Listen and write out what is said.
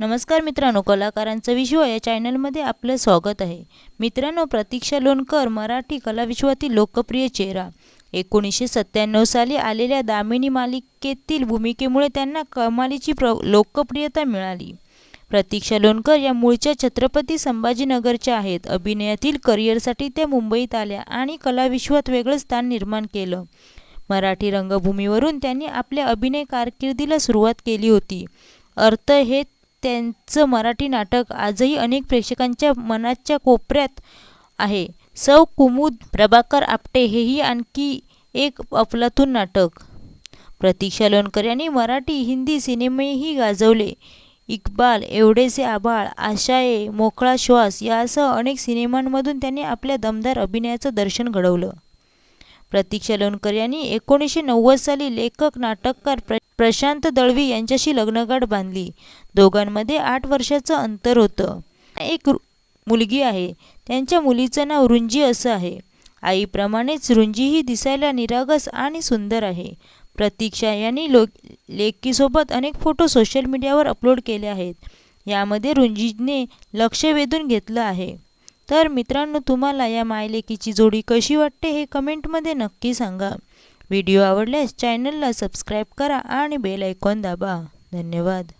नमस्कार मित्रांनो कलाकारांचा विश्व या चॅनलमध्ये आपलं स्वागत आहे. मित्रांनो प्रतीक्षा लोणकर मराठी कलाविश्वातील लोकप्रिय चेहरा. एकोणीसशे सत्त्याण्णव साली आलेल्या दामिनी मालिकेतील भूमिकेमुळे त्यांना कमालीची प्र लोकप्रियता मिळाली. प्रतीक्षा लोणकर या मूळच्या छत्रपती संभाजीनगरच्या आहेत. अभिनयातील करिअरसाठी त्या मुंबईत आल्या आणि कलाविश्वात वेगळं स्थान निर्माण केलं. मराठी रंगभूमीवरून त्यांनी आपल्या अभिनय कारकिर्दीला सुरुवात केली होती. अर्थ हे त्यांचं मराठी नाटक आजही अनेक प्रेक्षकांच्या मनाच्या कोपऱ्यात आहे. सौ कुमुद प्रभाकर आपटे हेही आणखी एक अफलातून नाटक. प्रतीक्षा लोणकर यांनी मराठी हिंदी सिनेमेही गाजवले. इक्बाल एवढेसे आभाळ आशाये मोकळा श्वास यासह अनेक सिनेमांमधून त्यांनी आपल्या दमदार अभिनयाचं दर्शन घडवलं. प्रतीक्षा लोणकर यांनी एकोणीसशे नव्वद साली लेखक नाटककार प्र प्रशांत दळवी यांच्याशी लग्नगाठ बांधली. दोघांमध्ये आठ वर्षाचं अंतर होतं. एक मुलगी आहे. त्यांच्या मुलीचं नाव रुंजी असं आहे. आईप्रमाणेच रुंजीही दिसायला निरागस आणि सुंदर आहे. प्रतीक्षा यांनी लो लेकीसोबत अनेक फोटो सोशल मीडियावर अपलोड केले आहेत. यामध्ये रुंजीने लक्ष वेधून घेतलं आहे. तर मित्रांनो तुम्हाला या मायलेकीची जोडी कशी वाटते हे कमेंटमध्ये नक्की सांगा. व्हिडिओ आवडल्यास चॅनलला सबस्क्राईब करा आणि बेल ऐकॉन दाबा. धन्यवाद.